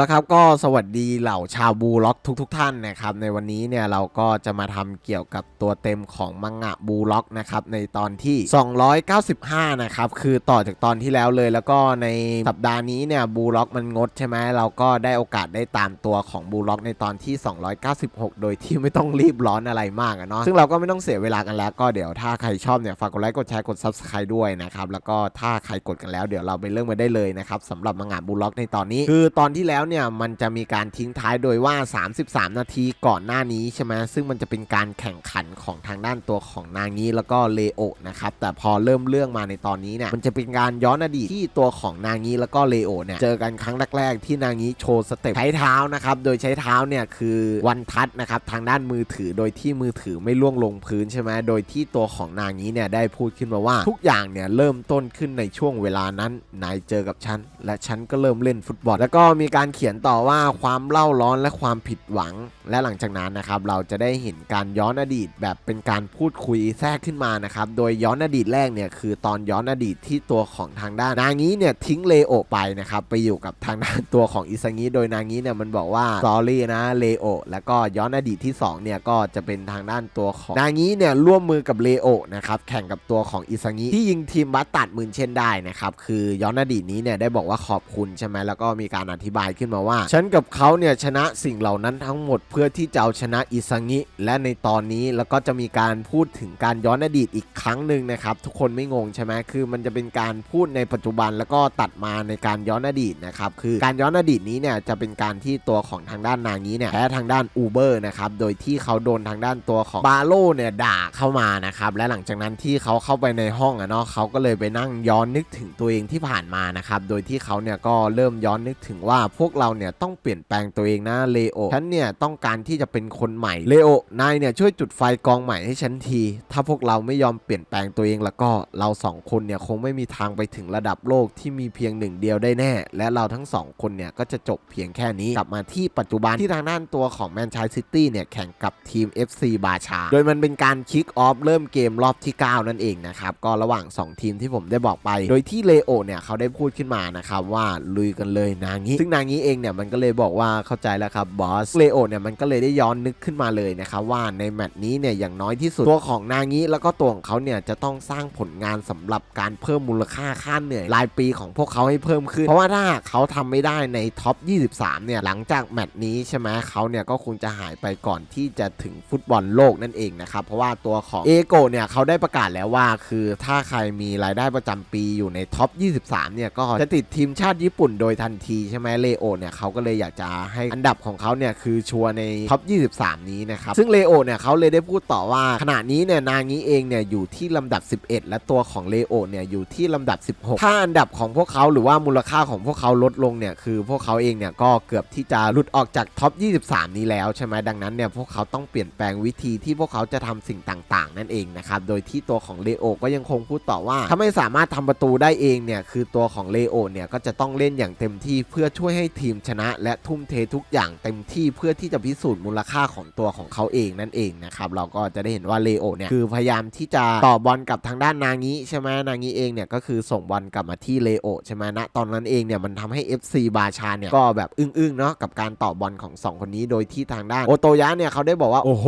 ละครับก็สวัสดีเหล่าชาวบูล็อกทุกๆทท่านนะครับ ในวันนี้เนี่ยเราก็จะมาทำเกี่ยวกับตัวเต็มของมังงะบูล็อกนะครับในตอนที่ 295 นะครับ คือต่อจากตอนที่แล้วเลย แล้วก็ในสัปดาห์นี้เนี่ยบูล็อกมันงดใช่ไหมเราก็ได้โอกาสได้ตามตัวของบูล็อกในตอนที่ 296 โดยที่ไม่ต้องรีบร้อนอะไรมากเนาะซึ่งเราก็ไม่ต้องเสียเวลากันแล้วก็เดี๋ยวถ้าใครชอบเนี่ยฝากกดไลค์กดแชร์กด subscribe ด้วยนะครับแล้วก็ถ้าใครกดกันแล้วเดี๋ยวเราไปเริ่มกันได้เลยนะครับสำหรับมังงะบูล็อกในตอนนี้คือตอนที่แล้วเนี่ยมันจะมีการทิ้งท้ายโดยว่า 33 นาทีก่อนหน้านี้ใช่ไหมซึ่งมันจะเป็นการแข่งขันของทางด้านตัวของนางี้แล้วก็เลโอนะครับแต่พอเริ่มเรื่องมาในตอนนี้เนี่ยมันจะเป็นการย้อนอดีตที่ตัวของนางี้แล้วก็เลโอเนี่ยเจอกันครั้งแรกๆที่นางี้โชว์สเต็ปใช้เท้านะครับโดยใช้เท้าเนี่ยคือวันทัดนะครับทางด้านมือถือโดยที่มือถือไม่ล่วงลงพื้นใช่ไหมโดยที่ตัวของนางี้เนี่ยได้พูดขึ้นมาว่าทุกอย่างเนี่ยเริ่มต้นขึ้นในช่วงเวลานั้นนายเจอกับฉันและฉันก็เริ่มเล่นฟุตบอล แล้วก็มีการเขียนต่อว่าความเล่าร้อนและความผิดหวัง และหลังจากนั้นนะครับเราจะได้เห็นการย้อนอดีตแบบเป็นการพูดคุยแทรกขึ้นมานะครับโดยย้อนอดีตแรกเนี่ยคือตอนย้อนอดีตที่ตัวของทางด้านนางี้เนี่ยทิ้งเลโอไปนะครับไปอยู่กับทางด้านตัวของอิซางิโดยนางี้เนี่ยมันบอกว่าสอรี่นะเลโอแล้วก็ย้อนอดีตที่สองเนี่ยก็จะเป็นทางด้านตัวของนางี้เนี่ยร่วมมือกับเลโอนะครับแข่งกับตัวของอิซางิที่ยิงทีมบัตตัดมืนเช่นได้นะครับคือย้อนอดีตนี้เนี่ยได้บอกว่าขอบคุณใช่ไหมแล้วก็มีการอธิบายขึ้นมาว่า ฉันกับเขาเนี่ยชนะสิ่งเหล่านั้นทั้งหมดเพื่อที่จะเอาชนะอิซางิ และในตอนนี้แล้วก็จะมีการพูดถึงการย้อนอดีตอีกครั้งหนึ่งนะครับ ทุกคนไม่งงใช่ไหมคือมันจะเป็นการพูดในปัจจุบันแล้วก็ตัดมาในการย้อนอดีตนะครับคือการย้อนอดีตนี้เนี่ยจะเป็นการที่ตัวของทางด้านนางี้เนี่ยแพ้ทางด้านอูเบอร์นะครับโดยที่เขาโดนทางด้านตัวของบาโลเนี่ยด่าเข้ามานะครับและหลังจากนั้นที่เขาเข้าไปในห้องอะเนาะเขาก็เลยไปนั่งย้อนนึกถึงตัวเองที่ผ่านมานะครับโดยที่เขาเนี่ยก็เริ่มย้อนนึกถึงว่าพวกเราเนี่ยต้องเปลี่ยนแปลงตัวเองนะเลโอฉันเนี่ยต้องการที่จะเป็นคนใหม่เลโอนายเนี่ยช่วยจุดไฟกองใหม่ให้ฉันที ถ้าพวกเราไม่ยอมเปลี่ยนแปลงตัวเองแล้วก็เราสองคนเนี่ยคงไม่มีทางไปถึงระดับโลกที่มีเพียงหนึ่งเดียวได้แน่ และเราทั้งสองคนเนี่ยก็จะจบเพียงแค่นี้กลับมาที่ปัจจุบันที่ทางด้านตัวของแมนชัยซิตี้เนี่ยแข่งกับทีม FC บาชา โดยมันเป็นการคิกออฟเริ่มเกมรอบที่ 9 นั่นเองนะครับ ก็ระหว่าง 2 ทีมที่ผมได้บอกไป โดยที่เลโอเนี่ยเขาได้พูดขึ้นมานะครับว่าลุยกันเลยนางี้ ซึ่งนางี้เองเนี่ยมันก็เลยบอกว่าเข้าใจแล้วครับบอสเลโอเนี่ยมันก็เลยได้ย้อนนึกขึ้นมาเลยนะครับว่าในแมตช์นี้เนี่ยอย่างน้อยที่สุดตัวของนางี้แล้วก็ตัวของเขาเนี่ยจะต้องสร้างผลงานสำหรับการเพิ่มมูลค่าค่าเหนื่อยรายปีของพวกเขาให้เพิ่มขึ้น เพราะว่าถ้าเขาทำไม่ได้ในท็อป 23 เนี่ยหลังจากแมตช์นี้ใช่ไหมเขาเนี่ยก็คงจะหายไปก่อนที่จะถึงฟุตบอลโลกนั่นเองนะครับเพราะว่าตัวของเอโกเนี่ยเขาได้ประกาศแล้วว่า คือถ้าใครมีรายได้ประจำปีอยู่ในท็อป 23 เนี่ยก็จะติดทีมชาติญี่ปุ่นโดยทันทีใช่ไหมเลโอเนี่ยเขาก็เลยอยากจะให้อันดับของเขาเนี่ยคือชัวในท็อป 23 นี้นะครับ ซึ่งเลโอเนี่ยเขาเลยได้พูดต่อว่า ขณะนี้เนี่ยนางี้เองเนี่ยอยู่ที่ลำดับ 11 และตัวของเลโอเนี่ยอยู่ที่ลำดับ 16 ถ้าอันดับของพวกเขาหรือว่ามูลค่าของพวกเขาลดลงเนี่ยคือพวกเขาเองเนี่ยก็เกือบที่จะหลุดออกจากท็อป 23 นี้แล้วใช่ไหมดังนั้นเนี่ยพวกเขาต้องเปลี่ยนแปลงวิธีที่พวกเขาจะทำสิ่งต่างๆ นั่นเองนะครับโดยที่ตัวของเลโอก็ยังคงพูดต่อว่า ถ้าไม่สามารถทำประตูได้เองเนี่ยคือตัวของเลโอเนี่ยก็จะต้องเล่นอย่างเต็มที่เพื่อช่วยให้ทีมชนะ และทุ่มเททุกอย่างเต็มที่เพื่อที่จะพิสูจน์มูลค่าของตัวของเขาเองนั่นเองนะครับเราก็จะได้เห็นว่าเลโอเนี่ยคือพยายามที่จะต่อบอลกับทางด้านนางี้ใช่ไหมนางี้เองเนี่ยก็คือส่งบอลกลับมาที่เลโอใช่ไหมณตอนนั้นเองเนี่ยมันทำให้ FC บาชาเนี่ยก็แบบอึ้งๆเนาะกับการต่อบอลของสองคนนี้โดยที่ทางด้านโอโตยะเนี่ยเขาได้บอกว่าโอ้โห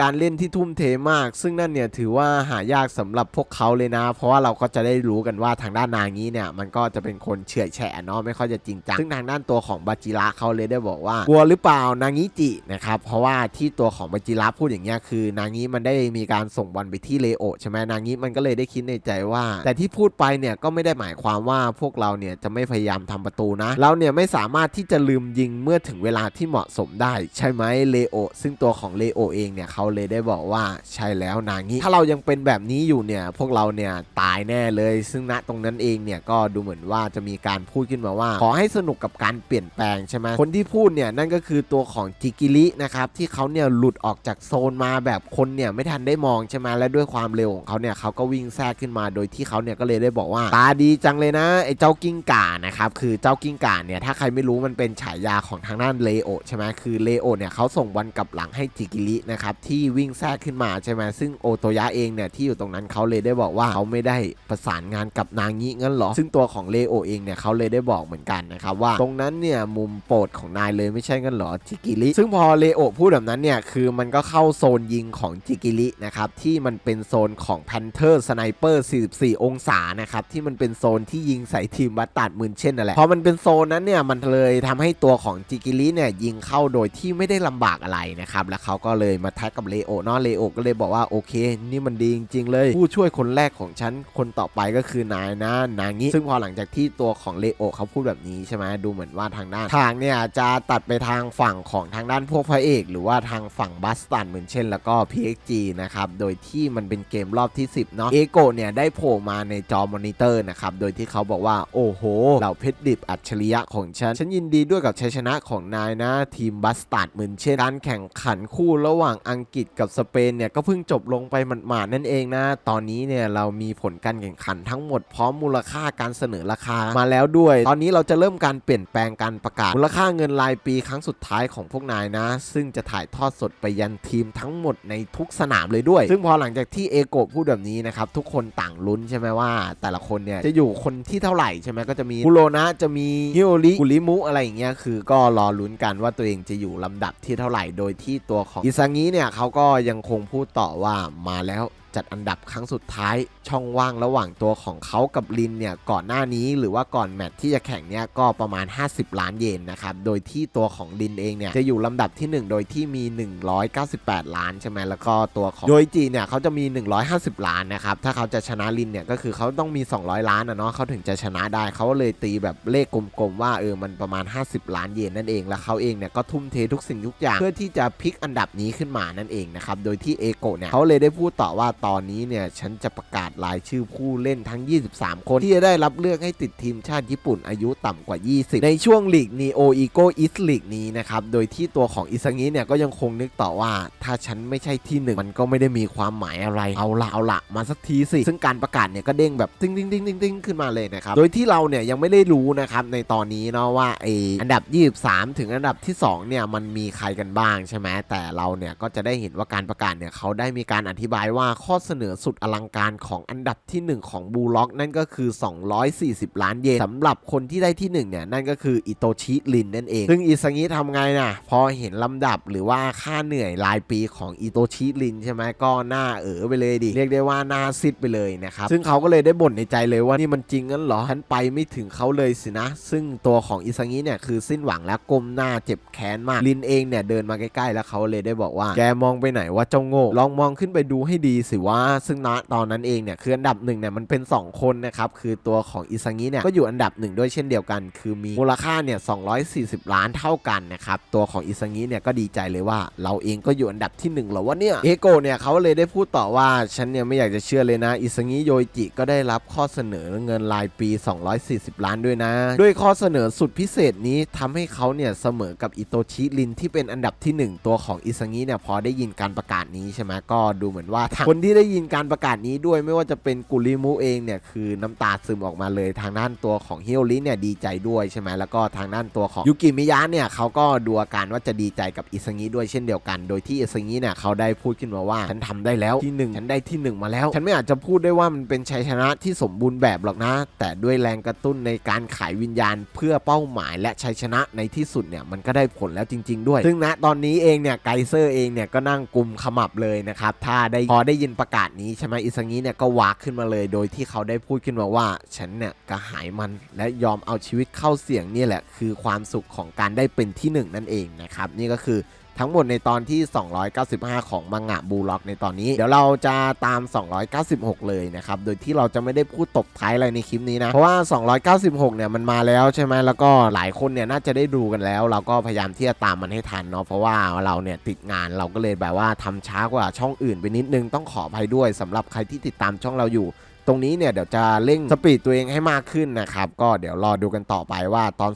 การเล่นที่ทุ่มเทมาก ซึ่งนั่นเนี่ยถือว่าหายากสำหรับพวกเขาเลยนะ เพราะว่าเราก็จะได้รู้กันว่าทางด้านนางี้เนี่ยมันก็จะเป็นคนเฉื่อยแฉะเนาะไม่ค่อยจะจริงจังซึ่งทางด้านตัวของบาจิระเขาเลยได้บอกว่ากลัวหรือเปล่านางี้จินะครับเพราะว่าที่ตัวของบาจิระพูดอย่างเงี้ยคือ นางี้มันได้มีการส่งบอลไปที่เลโอใช่ไหมนางี้มันก็เลยได้คิดในใจว่า แต่ที่พูดไปเนี่ยก็ไม่ได้หมายความว่าพวกเราเนี่ยจะไม่พยายามทำประตูนะ เราเนี่ยไม่สามารถที่จะลืมยิงเมื่อถึงเวลาที่เหมาะสมได้ ใช่ไหมเลโอซึ่งตัวของเลโอเองเนี่ยเขาเลยได้บอกว่าใช่แล้วนางี้ถ้าเรายังเป็นแบบนี้อยู่เนี่ยพวกเราเนี่ยตายแน่เลย ซึ่งณตรงนั้นเองเนี่ยก็ดูเหมือนว่าจะมีการพูดขึ้นมาว่า ขอให้สนุกกับการเปลี่ยนแปลงใช่ไหมคนที่พูดเนี่ยนั่นก็คือตัวของจิกิรินะครับที่เขาเนี่ยหลุดออกจากโซนมาแบบคนเนี่ยไม่ทันได้มองใช่ไหมและด้วยความเร็วของเขาเนี่ยเขาก็วิ่งแทรกขึ้นมาโดยที่เขาเนี่ยก็เลยได้บอกว่าตาดีจังเลยนะไอ้เจ้ากิ้งก่านะครับคือเจ้ากิ้งก่าเนี่ยถ้าใครไม่รู้มันเป็นฉายาของทางด้านเลโอใช่ไหมคือเลโอเนี่ยเขาส่งบอลกลับหลังให้จิกิรินะครับที่วิ่งแทรกขึ้นมาใช่ไหมซึ่งโอโตยะเองเนี่ยที่อยู่ตรงนั้นเขาเลยได้บอกว่าเขาไม่ได้ประสานงานกับนางิงั้นหรอซึ่งตัวของเลโอเองเนี่ยเขาเลยได้บอกเหมือนกันนะครับว่าตรงนั้นเนี่ยเนี่ยมุมโปรดของนายเลยไม่ใช่กันหรอจิกิริซึ่งพอเลโอพูดแบบนั้นเนี่ยคือมันก็เข้าโซนยิงของจิกิรินะครับที่มันเป็นโซนของ Panther Sniper 44 องศานะครับที่มันเป็นโซนที่ยิงใส่ทีมวัดตัดมืนเช่นนั่นแหละพอมันเป็นโซนนั้นเนี่ยมันเลยทำให้ตัวของจิกิริเนี่ยยิงเข้าโดยที่ไม่ได้ลำบากอะไรนะครับแล้วเขาก็เลยมาแท็กกับเลโอเนาะเลโอก็เลยบอกว่าโอเค นี่มันดีจริงๆเลย ผู้ช่วยคนแรกของฉันคนต่อไปก็คือนายนะนางิซึ่งพอหลังจากที่ตัวของเลโอเขาพูดแบบนี้ใช่ไหมดูเหมือนว่าทางด้านทางเนี่ยจะตัดไปทางฝั่งของทางด้านพวกพระเอก หรือว่าทางฝั่งบัสตันเหมือนเช่น แล้วก็ PXG นะครับ โดยที่มันเป็นเกมรอบที่ 10 เนาะเอโกเนี่ยได้โผล่มาในจอมอนิเตอร์นะครับ โดยที่เขาบอกว่า โอ้โห เหล่าเพชรดิบอัจฉริยะของฉัน ฉันยินดีด้วยกับชัยชนะของนายนะ ทีมบัสตัดเหมือนเช่นการแข่งขันคู่ระหว่างอังกฤษกับสเปนเนี่ยก็เพิ่งจบลงไปหมาดๆนั่นเองนะ ตอนนี้เนี่ยเรามีผลการแข่งขันทั้งหมดพร้อมมูลค่าการเสนอราคามาแล้วด้วย ตอนนี้เราจะเริ่มการเปลี่ยนแปลงการประกาศมูลค่าเงินรายปีครั้งสุดท้ายของพวกนายนะ ซึ่งจะถ่ายทอดสดไปยันทีมทั้งหมดในทุกสนามเลยด้วย ซึ่งพอหลังจากที่เอโกพูดแบบนี้นะครับทุกคนต่างลุ้นใช่ไหมว่า แต่ละคนเนี่ยจะอยู่คนที่เท่าไหร่ใช่ไหมก็จะมีคุโรนะจะมีฮิโอริกุริมุอะไรอย่างเงี้ยคือก็รอลุ้นกันว่าตัวเองจะอยู่ลำดับที่เท่าไหร่ โดยที่ตัวของอิซางิเนี่ยเขาก็ยังคงพูดต่อว่ามาแล้ว จัดอันดับครั้งสุดท้าย ช่องว่างระหว่างตัวของเขากับลินเนี่ยก่อนหน้านี้หรือว่าก่อนแมตช์ที่จะแข่งเนี่ยก็ประมาณ 50 ล้านเยนนะครับโดยที่ตัวของลินเองเนี่ยจะอยู่ลำดับที่ 1 โดยที่มี 198 ล้านใช่ไหมแล้วก็ตัวของโยจิเนี่ยเขาจะมี 150 ล้านนะครับถ้าเขาจะชนะลินเนี่ยก็คือเขาต้องมี 200 ล้านนะเนาะเขาถึงจะชนะได้เขาเลยตีแบบเลขกลมๆว่าเออมันประมาณ 50 ล้านเยนนั่นเองแล้วเขาเองเนี่ยก็ทุ่มเททุกสิ่งทุกอย่างเพื่อที่จะพลิกอันดับนี้ขึ้นมานั่นเองนะครับโดยที่เอโกเนี่ยเขาเลยได้พูดต่อว่าตอนนี้เนี่ยฉันจะประกาศรายชื่อผู้เล่นทั้ง 23 คนที่จะได้รับเลือกให้ติดทีมชาติญี่ปุ่นอายุต่ำกว่า 20 ในช่วงลีกนีโออีโกอิสลีกนี้นะครับ โดยที่ตัวของอิซางิเนี่ยก็ยังคงนึกต่อว่า ถ้าฉันไม่ใช่ที่หนึ่งมันก็ไม่ได้มีความหมายอะไร เอาละเอาละมาสักทีสิ ซึ่งการประกาศเนี่ยก็เด้งแบบติ้งติ้งติ้งติ้งติ้งขึ้นมาเลยนะครับ โดยที่เราเนี่ยยังไม่ได้รู้นะครับในตอนนี้เนาะว่าไออันดับ 23 ถึงอันดับที่ 2 เนี่ยมันมีใครกันบ้างใช่ไหมแต่เราเนี่ยก็จะได้เห็นว่าการประกาศเนี่ยเขาได้มีการอธิบายว่าข้อเสนอสุดอลังการของอันดับที่ 1 ของบูล็อก นั่นก็คือ 240 ล้านเยนสำหรับคนที่ได้ที่ 1 เนี่ย นั่นก็คืออิโตชิลินนั่นเอง ซึ่งอิซางิทำไงนะพอเห็นลำดับหรือว่าค่าเหนื่อยรายปีของอิโตชิลินใช่ไหมก็หน้าเออไปเลยดิ เรียกได้ว่าหน้าซิดไปเลยนะครับ ซึ่งเขาก็เลยได้บ่นในใจเลยว่านี่มันจริงงั้นเหรอฉันไปไม่ถึงเขาเลยสินะ ซึ่งตัวของอิซางิเนี่ยคือสิ้นหวังแล้วก้มหน้าเจ็บแค้นมากลินเองเนี่ยเดินมาใกล้ๆแล้วเขาเลยได้บอกว่าแกมองไปไหนว่าเจ้าโง่ลองมองขึ้นไปดูให้ดีสิว่าซึ่งณตอนนั้นเองเนี่ยคืออันดับหนึ่งเนี่ยมันเป็น 2 คนนะครับคือตัวของอิซางิเนี่ยก็อยู่อันดับหนึ่งด้วยเช่นเดียวกัน คือมีมูลค่าเนี่ย240 ล้านเท่ากันนะครับตัวของอิซางิเนี่ยก็ดีใจเลยว่าเราเองก็อยู่อันดับที่1แล้ววะเนี่ยเอโกเนี่ยเขาเลยได้พูดต่อว่าฉันเนี่ยไม่อยากจะเชื่อเลยนะ อิซางิโยจิก็ได้รับข้อเสนอเงินรายปี 240 ล้านด้วยนะ ด้วยข้อเสนอสุดพิเศษนี้ทำให้เขาเนี่ยเสมอกับอิโตชิรินที่เป็นอันดับที่ 1 ตัวของอิซางิเนี่ยพอได้ยินการประกาศนี้ใช่ไหมก็ดูเหมือนว่าคนที่ได้ยินการประกาศนี้ด้วยไม่ว่าจะเป็นกุริมุเองเนี่ยคือน้ำตาซึมออกมาเลย ทางด้านตัวของฮิโอริเนี่ยดีใจด้วยใช่ไหมแล้วก็ทางด้านตัวของยูกิมิยะเนี่ยเขาก็ดูอาการว่าจะดีใจกับอิซางิด้วยเช่นเดียวกัน โดยที่อิซางิเนี่ยเขาได้พูดขึ้นมาว่าฉันทำได้แล้วที่หนึ่งฉันได้ที่หนึ่งมาแล้ว ฉันไม่อาจจะพูดได้ว่ามันเป็นชัยชนะที่สมบูรณ์แบบหรอกนะ แต่ด้วยแรงกระตุ้นในการขายวิญญาณเพื่อเป้าหมาย และชัยชนะในที่สุดเนี่ยมันก็ได้ผลแล้วจริง ๆ ด้วย ซึ่งณตอนนี้เองเนี่ยไกเซอร์เองเนี่ยก็นั่งกุมขมับเลยนะครับถ้าได้พอได้ยินประกาศนี้ใช่ไหมอิซังิเนี่ยก็วากขึ้นมาเลย โดยที่เขาได้พูดขึ้นมาว่า ฉันเนี่ยกระหายมันและยอมเอาชีวิตเข้าเสี่ยงนี่แหละ คือความสุขของการได้เป็นที่หนึ่งนั่นเองนะครับนี่ก็คือ ทั้งหมดในตอนที่ 295 ของมังงะบูล็อกในตอนนี้ เดี๋ยวเราจะตาม 296 เลยนะครับ โดยที่เราจะไม่ได้พูดตบท้ายอะไรในคลิปนี้นะ เพราะว่า 296 เนี่ยมันมาแล้วใช่ไหมแล้วก็หลายคนเนี่ยน่าจะได้ดูกันแล้ว เราก็พยายามที่จะตามมันให้ทันเนาะ เพราะว่าเราเนี่ยติดงานเราก็เลยแบบว่าทำช้ากว่าช่องอื่นไปนิดนึง ต้องขออภัยด้วยสำหรับใครที่ติดตามช่องเราอยู่ ตรงนี้เนี่ยเดี๋ยวจะเร่งสปีดตัวเองให้มากขึ้นนะครับ ก็เดี๋ยวรอดูกันต่อไปว่าตอน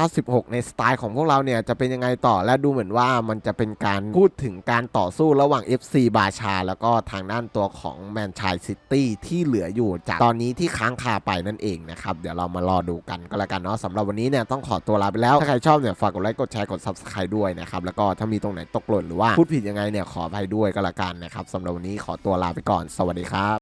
296 ในสไตล์ของพวกเราเนี่ยจะเป็นยังไงต่อและดูเหมือนว่ามันจะเป็นการพูดถึงการต่อสู้ระหว่าง FC บาชา แล้วก็ทางด้านตัวของแมนชายซิตี้ที่เหลืออยู่จากตอนนี้ที่ค้างคาไปนั่นเองนะครับ เดี๋ยวเรามารอดูกันก็แล้วกันเนาะสำหรับวันนี้เนี่ยต้องขอตัวลาไปแล้ว ถ้าใครชอบเนี่ยฝากกดไลค์กดแชร์กด subscribe ด้วยนะครับแล้วก็ถ้ามีตรงไหนตกหล่นหรือว่าพูดผิดยังไงเนี่ยขออภัยด้วยก็แล้วกันนะครับสำหรับวันนี้ขอตัวลาไปก่อน สวัสดีครับ